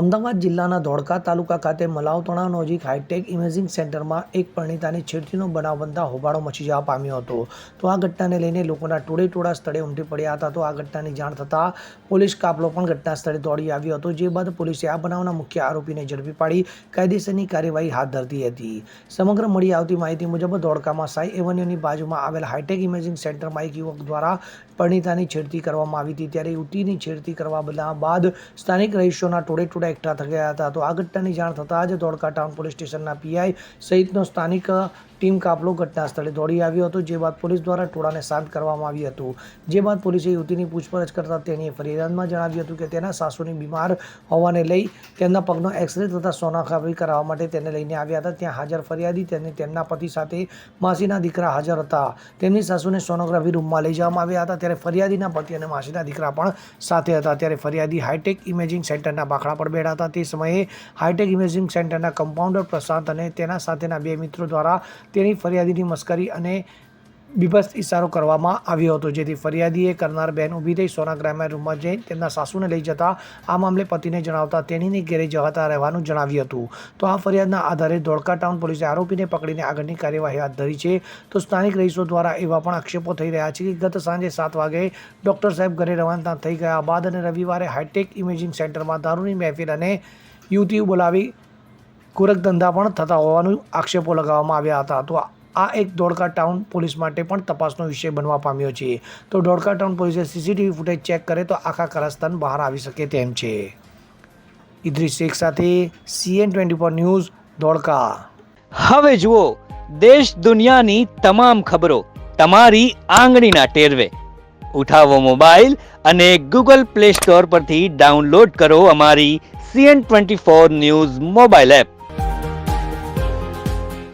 અમદાવાદ જિલ્લાના ધોળકા તાલુકા ખાતે મલાવતણા નજીક હાઈટેક ઇમેજિંગ સેન્ટરમાં એક પરિણીતાની છેડતીનો બનાવ બનતા હોબાળો મચી જવા પામ્યો હતો. તો આ ઘટનાને લઈને લોકોના ટોળે ટોળા સ્થળે ઉમટી પડ્યા હતા. તો આ ઘટનાની જાણ થતાં પોલીસ કાફલો પણ ઘટના સ્થળે દોડી આવ્યો હતો, જે બાદ પોલીસે આ બનાવના મુખ્ય આરોપીને ઝડપી પાડી કાયદેસરની કાર્યવાહી હાથ ધરતી હતી. સમગ્ર મળી આવતી માહિતી મુજબ ધોળકામાં સાઈ એવન્યુની બાજુમાં આવેલ હાઈટેક ઇમેજિંગ સેન્ટરમાં એક યુવક દ્વારા પરિણીતાની છેડતી કરવામાં આવી હતી. ત્યારે યુવતીની છેડતી કરવા બદલા બાદ સ્થાનિક રહીશોના ટોળે ટોળા એકઠા થઈ ગયા હતા. તો આ ઘટનાની જાણ થતાં જ ધોળકા ટાઉન પોલીસ સ્ટેશનના પીઆઈ સહિતનો સ્થાનિક ટીમ કાફલો ઘટના સ્થળે દોડી આવ્યો હતો, જે બાદ પોલીસ દ્વારા ટોળાને શાંત કરવામાં આવ્યું હતું. જે બાદ પોલીસે યુવતીની પૂછપરછ કરતા તેની ફરિયાદમાં જણાવ્યું હતું કે તેના સાસુની બીમાર હોવાને લઈ તેમના પગનો એક્સરે તથા સોનાખાબરી કરાવવા માટે તેને લઈને આવ્યા હતા. ત્યાં હાજર ફરિયાદી તેને તેમના પતિ સાથે માસીના દીકરા હાજર હતા. તેમની સાસુને સોનોગ્રાફી રૂમમાં લઈ જવામાં આવ્યા હતા. ત્યારે ફરિયાદીના પતિ અને માસીના દીકરા પણ સાથે હતા. ત્યારે ફરિયાદી હાઈટેક ઇમેજિંગ સેન્ટરના બાંકડા પર બેઠા હતા તે સમયે હાઈટેક ઇમેજિંગ સેન્ટરના કમ્પાઉન્ડર પ્રશાંત અને તેના સાથેના બે મિત્રો દ્વારા તેની ફરિયાદીની મસ્કરી અને બીભત્સ ઇશારો કરવામાં આવ્યો હતો. જેથી ફરિયાદીએ કરનાર બહેન ઊભી થઈ સોનાગ્રામના રૂમમાં જઈ તેમના સાસુને લઈ જતા આ મામલે પતિને જણાવતા તેણીને ઘેરે જવાતા રહેવાનું જણાવ્યું હતું. તો આ ફરિયાદના આધારે ધોળકા ટાઉન પોલીસે આરોપીને પકડીને આગળની કાર્યવાહી હાથ ધરી છે. તો સ્થાનિક રહીશો દ્વારા એવા પણ આક્ષેપો થઈ રહ્યા છે કે ગત સાંજે સાત વાગે ડૉક્ટર સાહેબ ઘરે રવાના થઈ ગયા બાદ અને રવિવારે હાઈટેક ઇમેજિંગ સેન્ટરમાં દારૂની મહેફિલ અને યુવતીઓ બોલાવી ગોરખધંધા પણ થતા હોવાનું આક્ષેપો લગાવવામાં આવ્યા હતા. તો આ એક ધોળકા ટાઉન પોલીસ માટે પણ તપાસનો વિષય બનવા પામ્યો છે. તો ધોળકા ટાઉન પોલીસે સીસીટીવી ફૂટેજ ચેક કરે તો આખા કરાસ્તાન બહાર આવી શકે તેમ છે. ઇદ્રિસ શેખ સાથે CN twenty four news, Dholka. હવે જુઓ, દેશ દુનિયાની તમામ ખબરો તમારી આંગળીના ટેરવે. ઉઠાવો મોબાઈલ અને ગૂગલ પ્લે સ્ટોર પરથી ડાઉનલોડ કરો અમારી CN twenty four news mobile app.